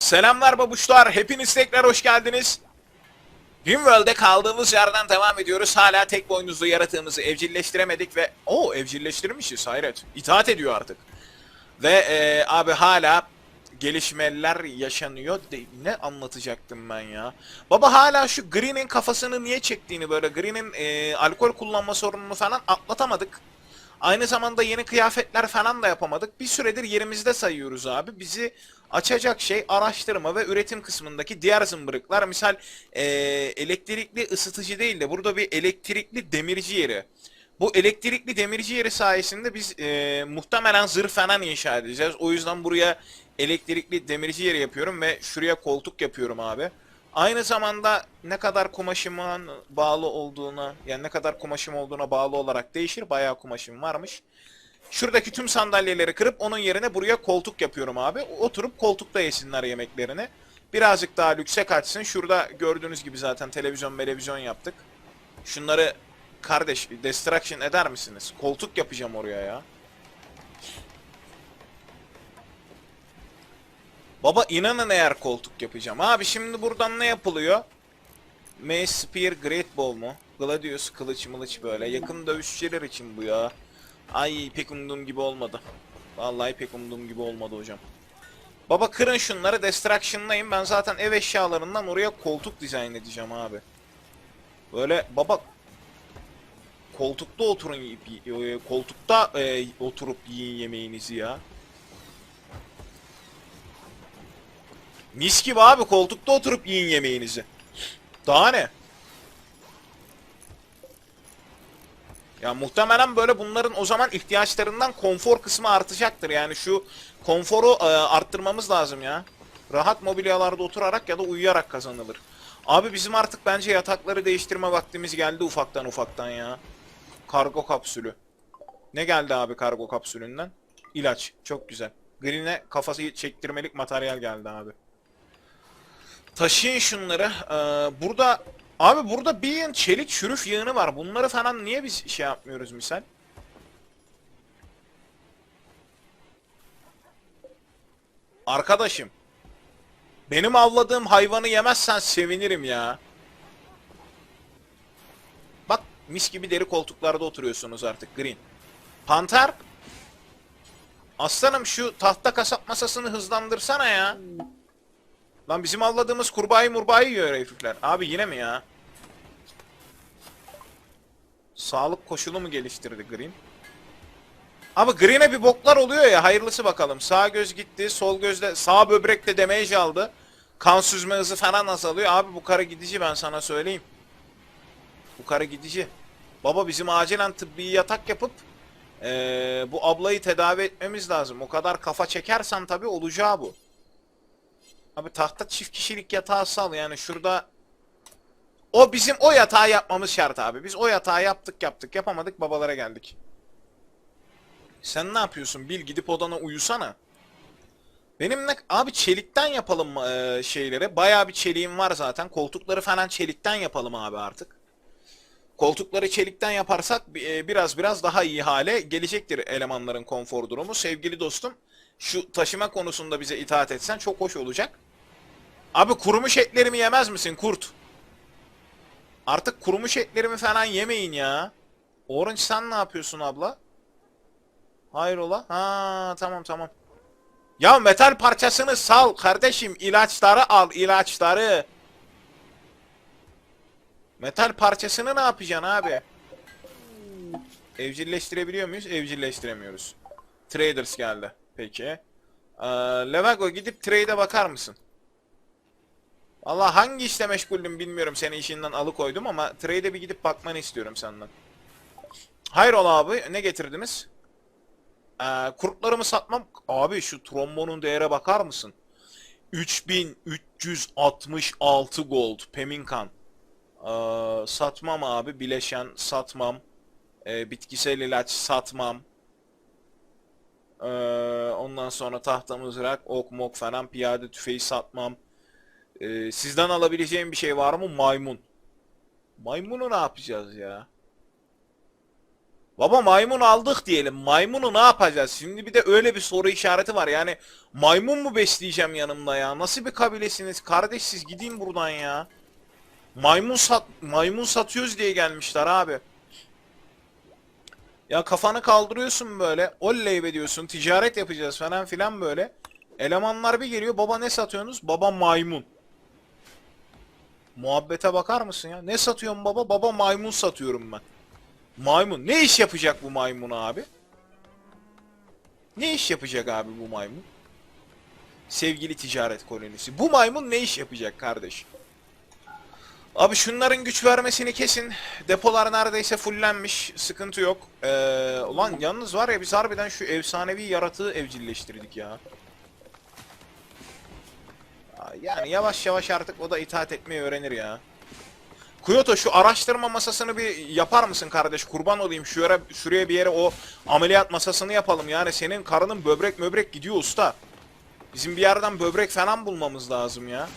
Selamlar babuşlar, hepiniz tekrar hoş geldiniz. Rimworld'e kaldığımız yerden devam ediyoruz. Hala tek boynuzlu yaratığımızı evcilleştiremedik ve... o evcilleştirmişiz hayret. İtaat ediyor artık. Ve e, abi hala gelişmeler yaşanıyor. De, ne anlatacaktım ben ya? Baba hala şu Green'in kafasını niye çektiğini böyle Green'in e, alkol kullanma sorununu falan atlatamadık. Aynı zamanda yeni kıyafetler falan da yapamadık. Bir süredir yerimizde sayıyoruz abi. Bizi açacak şey araştırma ve üretim kısmındaki diğer zımbırıklar. Misal eee, elektrikli ısıtıcı değil de burada bir elektrikli demirci yeri. Bu elektrikli demirci yeri sayesinde biz eee, muhtemelen zırh falan inşa edeceğiz. O yüzden buraya elektrikli demirci yeri yapıyorum ve şuraya koltuk yapıyorum abi. Aynı zamanda ne kadar kumaşımın bağlı olduğuna, yani ne kadar kumaşım olduğuna bağlı olarak değişir. Bayağı kumaşım varmış. Şuradaki tüm sandalyeleri kırıp onun yerine buraya koltuk yapıyorum abi. Oturup koltukta yesinler yemeklerini. Birazcık daha lükse kaçsın. Şurada gördüğünüz gibi zaten televizyon televizyon yaptık. Şunları kardeş destruction eder misiniz? Koltuk yapacağım oraya ya. Baba inanın eğer koltuk yapacağım. Abi şimdi buradan ne yapılıyor? Mace Spear Great Bow mu? Gladius kılıç mılıç böyle. Yakın dövüşçüler için bu ya. Ay pek umduğum gibi olmadı. Vallahi pek umduğum gibi olmadı hocam. Baba kırın şunları Destruction'layım. Ben zaten ev eşyalarından oraya koltuk dizayn edeceğim abi. Böyle baba koltukta oturun koltukta e, oturup yiyin yemeğinizi ya. Mis gibi abi koltukta oturup yiyin yemeğinizi. Daha ne? Ya muhtemelen böyle bunların o zaman ihtiyaçlarından konfor kısmı artacaktır. Yani şu konforu e, arttırmamız lazım ya. Rahat mobilyalarda oturarak ya da uyuyarak kazanılır. Abi bizim artık bence yatakları değiştirme vaktimiz geldi ufaktan ufaktan ya. Kargo kapsülü. Ne geldi abi kargo kapsülünden? İlaç. Çok güzel. Green'e kafası çektirmelik materyal geldi abi. Taşıyın şunları. Ee, burada abi burada bir çelik çürüf yığını var. Bunları falan niye biz şey yapmıyoruz misal? Arkadaşım. Benim avladığım hayvanı yemezsen sevinirim ya. Bak mis gibi deri koltuklarda oturuyorsunuz artık Green. Panter. Aslanım şu tahta kasap masasını hızlandırsana ya. Lan bizim avladığımız kurbağayı murbağayı yiyor herifler. Abi yine mi ya? Sağlık koşulu mu geliştirdi Green? Abi Green'e bir boklar oluyor ya hayırlısı bakalım. Sağ göz gitti, sol gözde sağ böbrekte damage aldı. Kan süzme hızı falan azalıyor. Abi bu karı gidici ben sana söyleyeyim. Bu karı gidici. Baba bizim acilen tıbbi yatak yapıp eee, bu ablayı tedavi etmemiz lazım. O kadar kafa çekersen tabii olacağı bu. Abi tahta çift kişilik yatağı sal yani şurada o bizim o yatağı yapmamız şart abi. Biz o yatağı yaptık yaptık yapamadık babalara geldik. Sen ne yapıyorsun? Bil gidip odana uyusana. Benim ne abi çelikten yapalım mı eee, şeyleri? Bayağı bir çeliğim var zaten. Koltukları falan çelikten yapalım abi artık. Koltukları çelikten yaparsak e, biraz biraz daha iyi hale gelecektir elemanların konfor durumu. Sevgili dostum, şu taşıma konusunda bize itaat etsen çok hoş olacak. Abi kurumuş etlerimi yemez misin kurt? Artık kurumuş etlerimi falan yemeyin ya. Orange sen ne yapıyorsun abla? Hayrola? Ha tamam tamam. Ya metal parçasını sal kardeşim. ilaçları al ilaçları. Metal parçasını ne yapacaksın abi? Evcilleştirebiliyor muyuz? Evcilleştiremiyoruz. Traders geldi. Peki. Ee, Levago gidip trade'e bakar mısın? Allah hangi işle meşguldüm bilmiyorum seni işinden alıkoydum ama trade'e bir gidip bakmanı istiyorum senden. Hayrola abi ne getirdiniz? Ee, kurtlarımı satmam. Abi şu trombonun değere bakar mısın? 3366 gold Peminkan. Ee, satmam abi bileşen satmam. Ee, bitkisel ilaç satmam. Ee, ondan sonra tahta mızrak, ok mok falan piyade tüfeği satmam. Ee, sizden alabileceğim bir şey var mı? Maymun. Maymunu ne yapacağız ya? Baba maymun aldık diyelim. Maymunu ne yapacağız? Şimdi bir de öyle bir soru işareti var. Yani maymun mu besleyeceğim yanımda ya? Nasıl bir kabilesiniz? Kardeş siz gidin buradan ya. Maymun sat maymun satıyoruz diye gelmişler abi. Ya kafanı kaldırıyorsun böyle. Oley diyorsun. Ticaret yapacağız falan filan böyle. Elemanlar bir geliyor. Baba ne satıyorsunuz? Baba maymun. Muhabbete bakar mısın ya? Ne satıyorsun baba? Baba maymun satıyorum ben. Maymun. Ne iş yapacak bu maymun abi? Ne iş yapacak abi bu maymun? Sevgili ticaret kolonisi. Bu maymun ne iş yapacak kardeş? Abi şunların güç vermesini kesin. Depolar neredeyse fullenmiş. Sıkıntı yok. Ee, ulan yalnız var ya biz harbiden şu efsanevi yaratığı evcilleştirdik ya. Yani yavaş yavaş artık o da itaat etmeyi öğrenir ya. Kuyoto şu araştırma masasını bir yapar mısın kardeş? Kurban olayım şu yere, şuraya bir yere o ameliyat masasını yapalım. Yani senin karının böbrek möbrek gidiyor usta. Bizim bir yerden böbrek falan bulmamız lazım ya.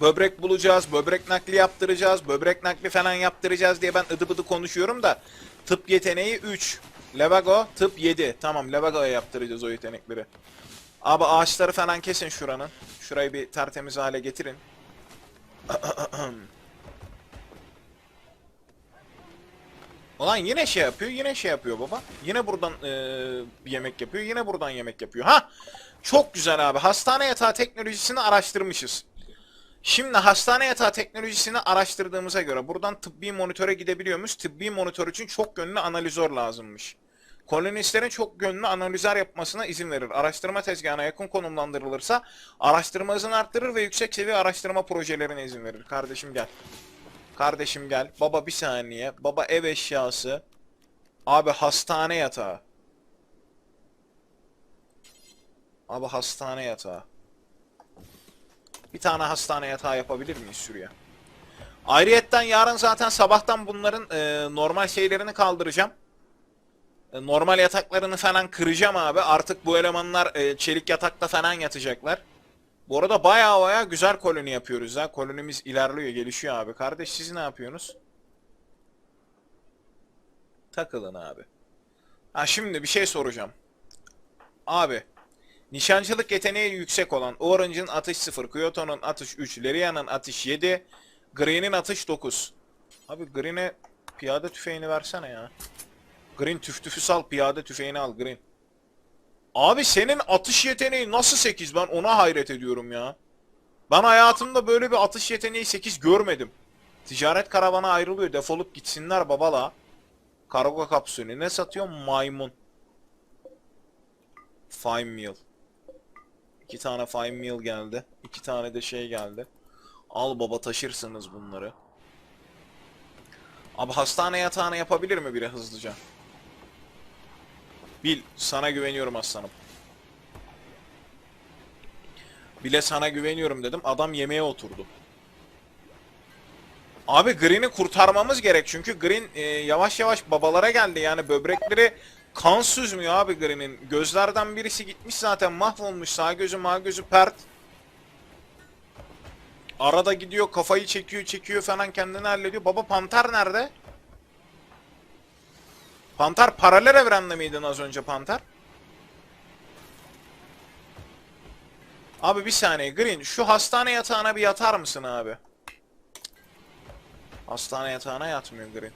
Böbrek bulacağız, böbrek nakli yaptıracağız, böbrek nakli falan yaptıracağız diye ben ıdı bıdı konuşuyorum da tıp yeteneği 3. Levago tıp 7. Tamam Levago'ya yaptıracağız o yetenekleri. Abi ağaçları falan kesin şuranın. Şurayı bir tertemiz hale getirin. Ulan yine şey yapıyor, yine şey yapıyor baba. Yine buradan bir yemek yapıyor, yine buradan yemek yapıyor. Ha! Çok güzel abi. Hastane yatağı teknolojisini araştırmışız. Şimdi hastane yatağı teknolojisini araştırdığımıza göre buradan tıbbi monitöre gidebiliyormuş. Tıbbi monitör için çok yönlü analizör lazımmış. Kolonistlerin çok yönlü analizler yapmasına izin verir. Araştırma tezgahına yakın konumlandırılırsa araştırma hızını arttırır ve yüksek seviye araştırma projelerine izin verir. Kardeşim gel. Kardeşim gel. Baba bir saniye. Baba ev eşyası. Abi hastane yatağı. Abi hastane yatağı. Bir tane hastane yatağı yapabilir miyiz şuraya? Ayrıyetten yarın zaten sabahtan bunların e, normal şeylerini kaldıracağım. E, normal yataklarını falan kıracağım abi. Artık bu elemanlar e, çelik yatakta falan yatacaklar. Bu arada baya baya güzel koloni yapıyoruz ha. Kolonimiz ilerliyor, gelişiyor abi. Kardeş siz ne yapıyorsunuz? Takılın abi. Ha şimdi bir şey soracağım. Abi. Nişancılık yeteneği yüksek olan Orange'ın atış 0, Kyoto'nun atış 3, Leria'nın atış 7, Green'in atış 9. Abi Green'e piyade tüfeğini versene ya. Green tüf tüfü sal piyade tüfeğini al Green. Abi senin atış yeteneği nasıl 8 ben ona hayret ediyorum ya. Ben hayatımda böyle bir atış yeteneği 8 görmedim. Ticaret karavana ayrılıyor defolup gitsinler babala. Kargo kapsülü ne satıyor? Maymun. Fine meal. İki tane fine meal geldi. İki tane de şey geldi. Al baba taşırsınız bunları. Abi hastane yatağını yapabilir mi biri hızlıca? Bil sana güveniyorum aslanım. Bile sana güveniyorum dedim. Adam yemeğe oturdu. Abi Green'i kurtarmamız gerek. Çünkü Green e, yavaş yavaş babalara geldi. Yani böbrekleri kan süzmüyor abi Green'in. Gözlerden birisi gitmiş zaten mahvolmuş. Sağ gözü mağ gözü pert. Arada gidiyor kafayı çekiyor çekiyor falan kendini hallediyor. Baba Panter nerede? Panter paralel evrende miydin az önce Panter? Abi bir saniye Green şu hastane yatağına bir yatar mısın abi? Hastane yatağına yatmıyor Green.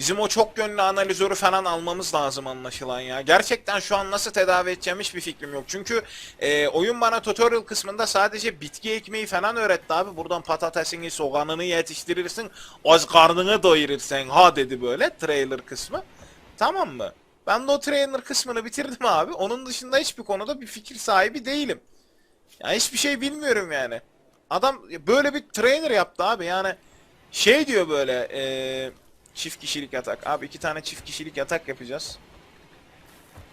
Bizim o çok yönlü analizörü falan almamız lazım anlaşılan ya. Gerçekten şu an nasıl tedavi edeceğim hiçbir fikrim yok. Çünkü e, oyun bana tutorial kısmında sadece bitki ekmeği falan öğretti abi. Buradan patatesini, soğanını yetiştirirsin. Az karnını doyurursun ha dedi böyle trailer kısmı. Tamam mı? Ben de o trailer kısmını bitirdim abi. Onun dışında hiçbir konuda bir fikir sahibi değilim. Ya hiçbir şey bilmiyorum yani. Adam böyle bir trainer yaptı abi yani şey diyor böyle eee çift kişilik yatak. Abi iki tane çift kişilik yatak yapacağız.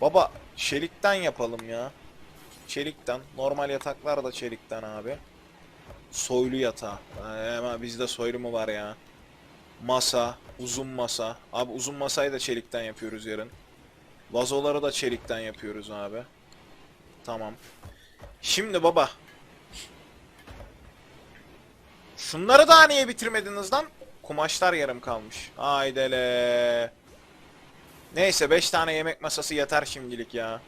Baba çelikten yapalım ya. Çelikten. Normal yataklar da çelikten abi. Soylu yatağı. Ee, Ama bizde soylu mu var ya? Masa, uzun masa. Abi uzun masayı da çelikten yapıyoruz yarın. Vazoları da çelikten yapıyoruz abi. Tamam. Şimdi baba. Şunları daha niye bitirmediniz lan? Kumaşlar yarım kalmış. Haydele. Neyse 5 tane yemek masası yeter şimdilik ya.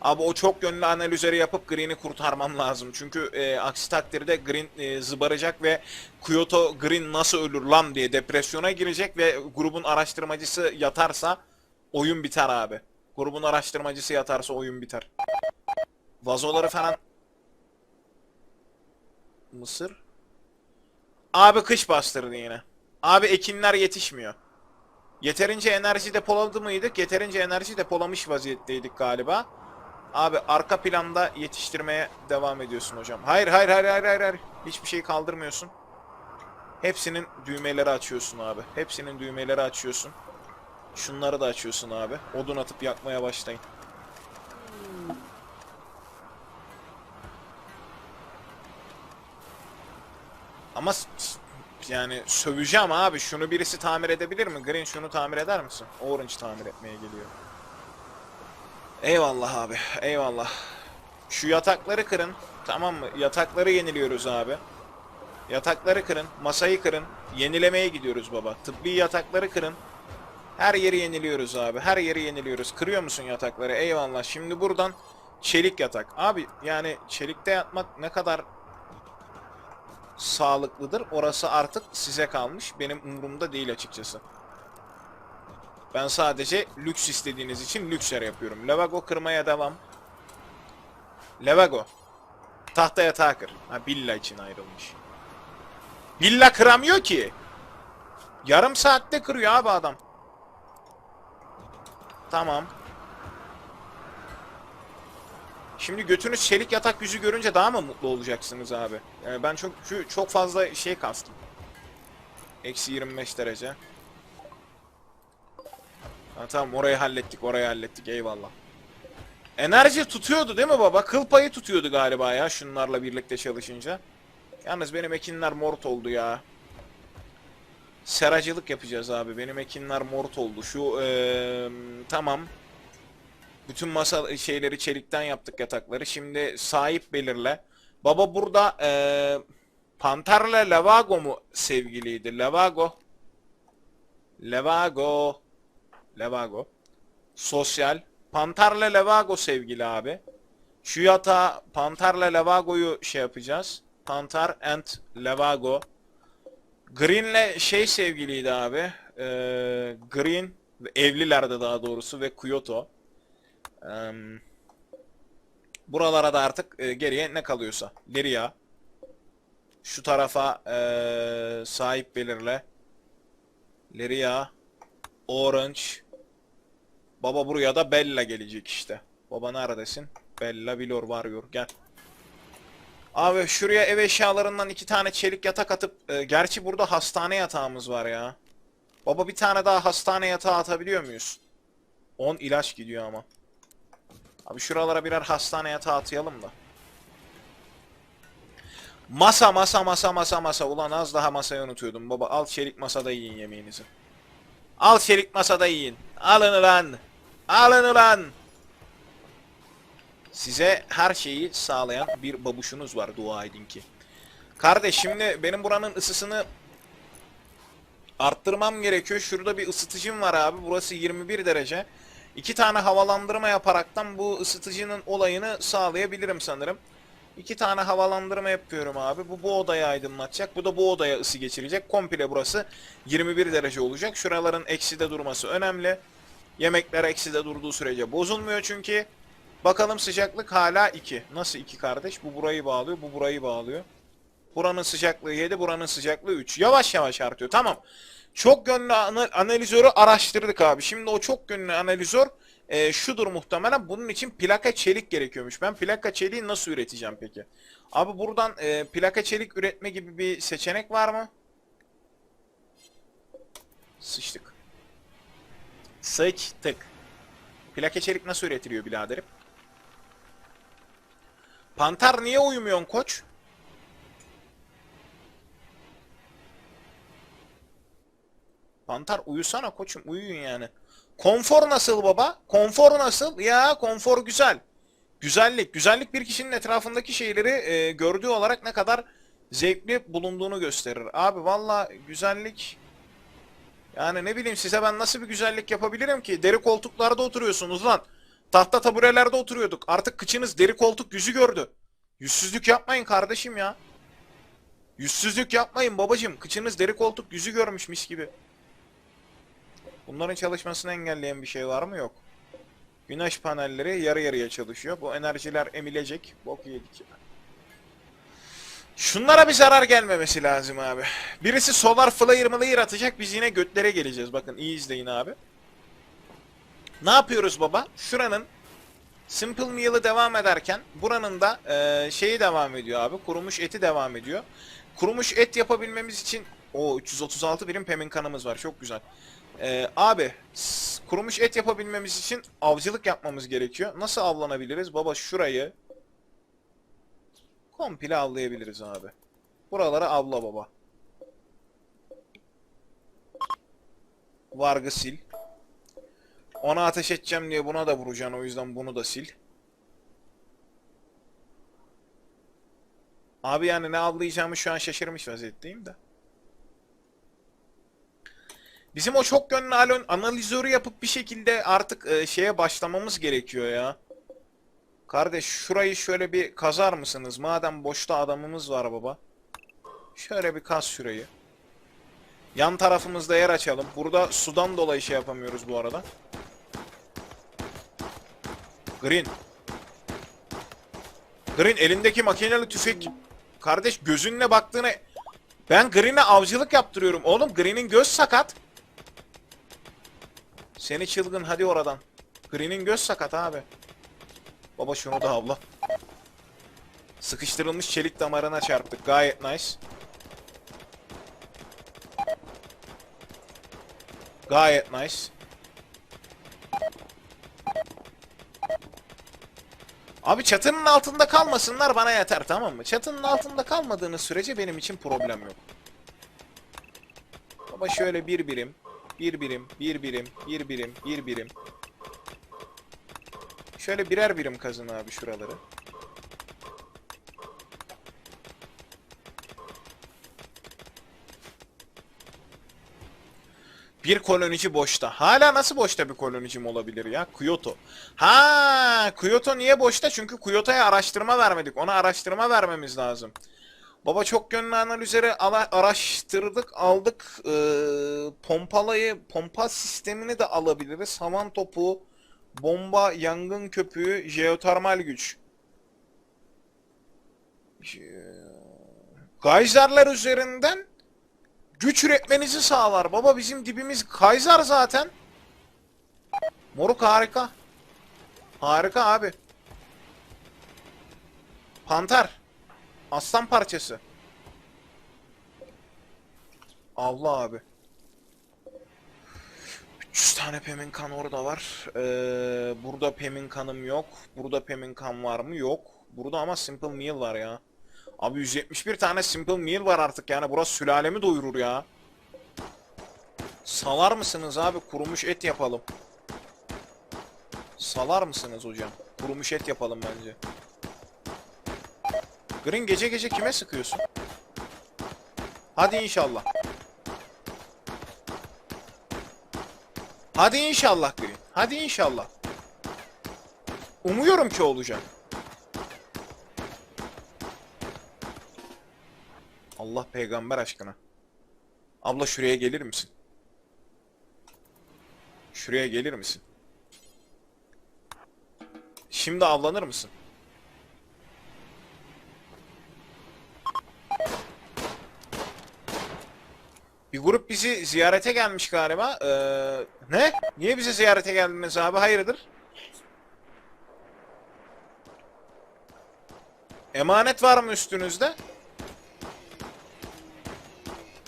Abi o çok yönlü analizleri yapıp Green'i kurtarmam lazım. Çünkü e, aksi takdirde Green e, zıbaracak ve Kyoto Green nasıl ölür lan diye depresyona girecek ve grubun araştırmacısı yatarsa oyun biter abi. Grubun araştırmacısı yatarsa oyun biter. Vazoları falan... Mısır? Abi kış bastırdı yine. Abi ekinler yetişmiyor. Yeterince enerji depoladı mıydık? Yeterince enerji depolamış vaziyetteydik galiba. Abi arka planda yetiştirmeye devam ediyorsun hocam. Hayır hayır hayır hayır hayır. Hiçbir şey kaldırmıyorsun. Hepsinin düğmeleri açıyorsun abi. Hepsinin düğmeleri açıyorsun. Şunları da açıyorsun abi. Odun atıp yakmaya başlayın. Ama yani söveceğim abi. Şunu birisi tamir edebilir mi? Green şunu tamir eder misin? Orange tamir etmeye geliyor. Eyvallah abi. Eyvallah. Şu yatakları kırın. Tamam mı? Yatakları yeniliyoruz abi. Yatakları kırın. Masayı kırın. Yenilemeye gidiyoruz baba. Tıbbi yatakları kırın. Her yeri yeniliyoruz abi. Her yeri yeniliyoruz. Kırıyor musun yatakları? Eyvallah. Şimdi buradan çelik yatak. Abi yani çelikte yatmak ne kadar sağlıklıdır? Orası artık size kalmış. Benim umurumda değil açıkçası. Ben sadece lüks istediğiniz için lüks yer yapıyorum. Levago kırmaya devam. Levago. Tahta yatağı kır. Ha Billa için ayrılmış. Billa kıramıyor ki. Yarım saatte kırıyor abi adam. Tamam. Şimdi götünüz çelik yatak yüzü görünce daha mı mutlu olacaksınız abi? Yani ben çok şu- çok fazla şey kastım. Eksi 25 derece. Ha, tamam orayı hallettik orayı hallettik eyvallah. Enerji tutuyordu değil mi baba? Kıl payı tutuyordu galiba ya şunlarla birlikte çalışınca. Yalnız benim ekinler mort oldu ya. Seracılık yapacağız abi. Benim ekinler mort oldu. Şu eee, tamam. Bütün masa şeyleri çelikten yaptık yatakları. Şimdi sahip belirle. Baba burada eee Panterle Levago mu sevgiliydi? Levago. Levago. Levago. Sosyal. Panterle Levago sevgili abi. Şu yatağa Panterle Levago'yu şey yapacağız. Panter and Levago. Green'le şey sevgiliydi abi. Ee, Green evlilerde daha doğrusu ve Kyoto. Ee, buralara da artık e, geriye ne kalıyorsa. Liria. Şu tarafa e, sahip belirle. Liria. Orange. Baba buraya da Bella gelecek işte. Baba neredesin? Bella Vilor varıyor gel. Abi şuraya ev eşyalarından iki tane çelik yatak atıp e, gerçi burada hastane yatağımız var ya. Baba bir tane daha hastane yatağı atabiliyor muyuz? 10 ilaç gidiyor ama. Abi şuralara birer hastane yatağı atayalım da. Masa masa masa masa masa. Ulan az daha masayı unutuyordum. Baba al çelik masada yiyin yemeğinizi. Al çelik masada yiyin. Alın ulan. Alın ulan. Size her şeyi sağlayan bir babuşunuz var dua edin ki. Kardeş şimdi benim buranın ısısını arttırmam gerekiyor. Şurada bir ısıtıcım var abi. Burası 21 derece. İki tane havalandırma yaparaktan bu ısıtıcının olayını sağlayabilirim sanırım. İki tane havalandırma yapıyorum abi. Bu bu odayı aydınlatacak. Bu da bu odaya ısı geçirecek. Komple burası 21 derece olacak. Şuraların ekside durması önemli. Yemekler ekside durduğu sürece bozulmuyor çünkü. Bakalım sıcaklık hala 2. Nasıl 2 kardeş? Bu burayı bağlıyor, bu burayı bağlıyor. Buranın sıcaklığı 7, buranın sıcaklığı 3. Yavaş yavaş artıyor. Tamam. Çok yönlü ana- analizörü araştırdık abi. Şimdi o çok yönlü analizör e, şudur muhtemelen. Bunun için plaka çelik gerekiyormuş. Ben plaka çeliği nasıl üreteceğim peki? Abi buradan e, plaka çelik üretme gibi bir seçenek var mı? Sıçtık. Sıçtık. Plaka çelik nasıl üretiliyor biraderim? Panter niye uyumuyorsun koç? Panter uyusana koçum uyuyun yani. Konfor nasıl baba? Konfor nasıl? Ya konfor güzel. Güzellik. Güzellik bir kişinin etrafındaki şeyleri e, gördüğü olarak ne kadar zevkli bulunduğunu gösterir. Abi valla güzellik yani ne bileyim size ben nasıl bir güzellik yapabilirim ki? Deri koltuklarda oturuyorsunuz lan. Tahta taburelerde oturuyorduk. Artık kıçınız deri koltuk yüzü gördü. Yüzsüzlük yapmayın kardeşim ya. Yüzsüzlük yapmayın babacım. Kıçınız deri koltuk yüzü görmüş mis gibi. Bunların çalışmasını engelleyen bir şey var mı? Yok. Güneş panelleri yarı yarıya çalışıyor. Bu enerjiler emilecek. Bok yedik. Şunlara bir zarar gelmemesi lazım abi. Birisi solar flare mılayır atacak biz yine götlere geleceğiz. Bakın iyi izleyin abi. Ne yapıyoruz baba? Şuranın Simple Meal'ı devam ederken buranın da eee, şeyi devam ediyor abi. Kurumuş eti devam ediyor. Kurumuş et yapabilmemiz için o 336 birim pemin kanımız var. Çok güzel. Eee, abi kurumuş et yapabilmemiz için avcılık yapmamız gerekiyor. Nasıl avlanabiliriz? Baba şurayı komple avlayabiliriz abi. Buraları avla baba. Vargı sil. Ona ateş edeceğim diye buna da vuracaksın o yüzden bunu da sil. Abi yani ne avlayacağımı şu an şaşırmış vaziyetteyim de. Bizim o çok yönlü analizörü yapıp bir şekilde artık e, şeye başlamamız gerekiyor ya. Kardeş şurayı şöyle bir kazar mısınız? Madem boşta adamımız var baba. Şöyle bir kaz şurayı. Yan tarafımızda yer açalım. Burada sudan dolayı şey yapamıyoruz bu arada. Green. Green elindeki makineli tüfek. Kardeş gözünle baktığını... Ben Green'e avcılık yaptırıyorum. Oğlum Green'in göz sakat. Seni çılgın hadi oradan. Green'in göz sakat abi. Baba şunu da avla. Sıkıştırılmış çelik damarına çarptık. Gayet nice. Gayet nice. Abi çatının altında kalmasınlar bana yeter tamam mı? Çatının altında kalmadığınız sürece benim için problem yok. Baba şöyle bir birim, bir birim, bir birim, bir birim, bir birim. Şöyle birer birim kazın abi şuraları. Bir kolonici boşta. Hala nasıl boşta bir kolonicim olabilir ya? Kyoto. Ha, Kyoto niye boşta? Çünkü Kyoto'ya araştırma vermedik. Ona araştırma vermemiz lazım. Baba çok yönlü analizleri araştırdık, aldık. Ee, pompalayı, pompa sistemini de alabiliriz. Havan topu, bomba, yangın köpüğü, jeotermal güç. Je- Geyserler üzerinden güç üretmenizi sağlar. Baba bizim dibimiz Kaiser zaten. Moruk harika. Harika abi. Panter. Aslan parçası. Allah abi. 300 tane pemin kan orada var. Ee, burada pemin kanım yok. Burada pemin kan var mı? Yok. Burada ama simple meal var ya. Abi 171 tane simple meal var artık yani burası sülalemi doyurur ya. Salar mısınız abi? Kurumuş et yapalım. Salar mısınız hocam? Kurumuş et yapalım bence. Green gece gece kime sıkıyorsun? Hadi inşallah. Hadi inşallah Green. Hadi inşallah. Umuyorum ki olacak. Allah peygamber aşkına. Abla şuraya gelir misin? Şuraya gelir misin? Şimdi avlanır mısın? Bir grup bizi ziyarete gelmiş galiba. Ee, ne? Niye bize ziyarete geldiniz abi? Hayırdır? Emanet var mı üstünüzde?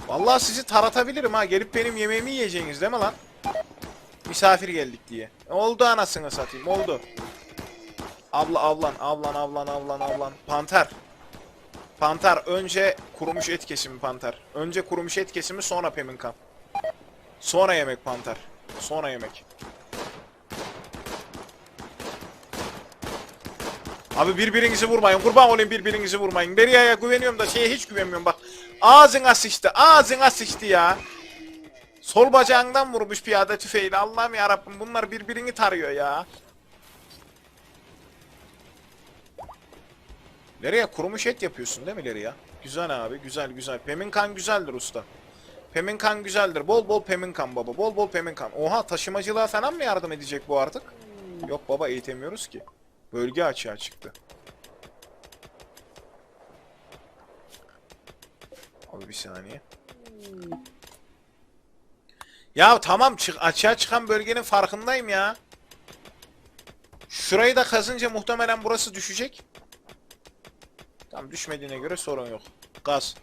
Vallahi sizi taratabilirim ha. Gelip benim yemeğimi yiyeceğiniz değil mi lan? Misafir geldik diye. Oldu anasını satayım. Oldu. Abla avlan, avlan, avlan, avlan, avlan. Panter. Panter. Önce kurumuş et kesimi panter. Önce kurumuş et kesimi sonra peminkan. Sonra yemek panter. Sonra yemek. Abi birbirinizi vurmayın. Kurban olayım birbirinizi vurmayın. Deria'ya güveniyorum da şeye hiç güvenmiyorum bak. Ağzına sıçtı. Ağzına sıçtı ya. Sol bacağından vurmuş piyade tüfeğiyle. Allah'ım ya Rabbim bunlar birbirini tarıyor ya. Nereye kurumuş et yapıyorsun değil mi Leria? Güzel abi güzel güzel. Peminkan güzeldir usta. Peminkan güzeldir. Bol bol peminkan baba. Bol bol peminkan. Oha taşımacılığa falan mı yardım edecek bu artık? Yok baba eğitemiyoruz ki. Bölge açığa çıktı. Abi bir saniye. Ya tamam çık açığa çıkan bölgenin farkındayım ya. Şurayı da kazınca muhtemelen burası düşecek. Tamam düşmediğine göre sorun yok. Gaz.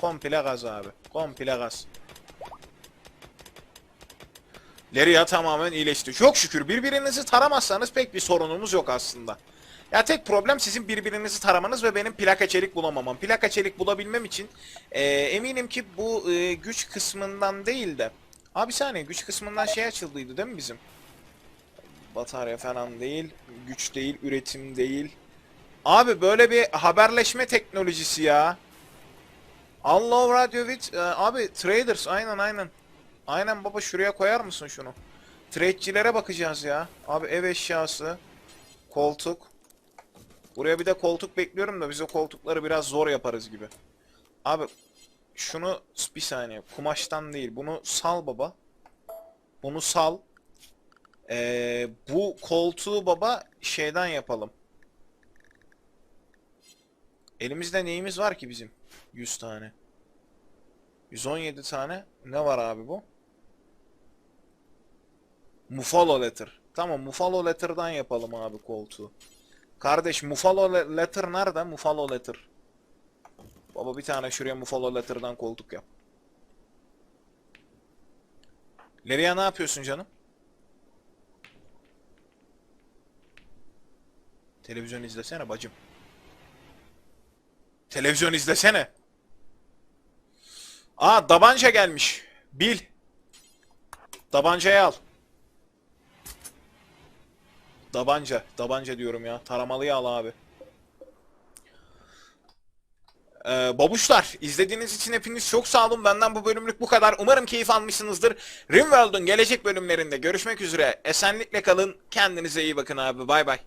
Komple gaz abi. Komple gaz. Leria tamamen iyileşti. Çok şükür birbirinizi taramazsanız pek bir sorunumuz yok aslında. Ya tek problem sizin birbirinizi taramanız ve benim plaka çelik bulamamam. Plaka çelik bulabilmem için e, eminim ki bu e, güç kısmından değil de... Abi saniye güç kısmından şey açıldıydı değil mi bizim? Batarya falan değil, güç değil, üretim değil. Abi böyle bir haberleşme teknolojisi ya. Allah Radio with... e, abi traders aynen aynen. Aynen baba şuraya koyar mısın şunu? Trade'cilere bakacağız ya. Abi ev eşyası. Koltuk. Buraya bir de koltuk bekliyorum da biz o koltukları biraz zor yaparız gibi. Abi şunu bir saniye. Kumaştan değil. Bunu sal baba. Bunu sal. Ee, bu koltuğu baba şeyden yapalım. Elimizde neyimiz var ki bizim? 100 tane. 117 tane. Ne var abi bu? Muffalo letter. Tamam Muffalo letter'dan yapalım abi koltuğu. Kardeş Muffalo le- letter nerede? Muffalo letter. Baba bir tane şuraya Muffalo letter'dan koltuk yap. Leria ne yapıyorsun canım? Televizyon izlesene bacım. Televizyon izlesene. Aa tabanca gelmiş. Bil. Tabancayı al. Tabanca. Tabanca diyorum ya. Taramalıyı al abi. Ee, babuşlar izlediğiniz için hepiniz çok sağ olun. Benden bu bölümlük bu kadar. Umarım keyif almışsınızdır. Rimworld'un gelecek bölümlerinde görüşmek üzere. Esenlikle kalın. Kendinize iyi bakın abi. Bay bay.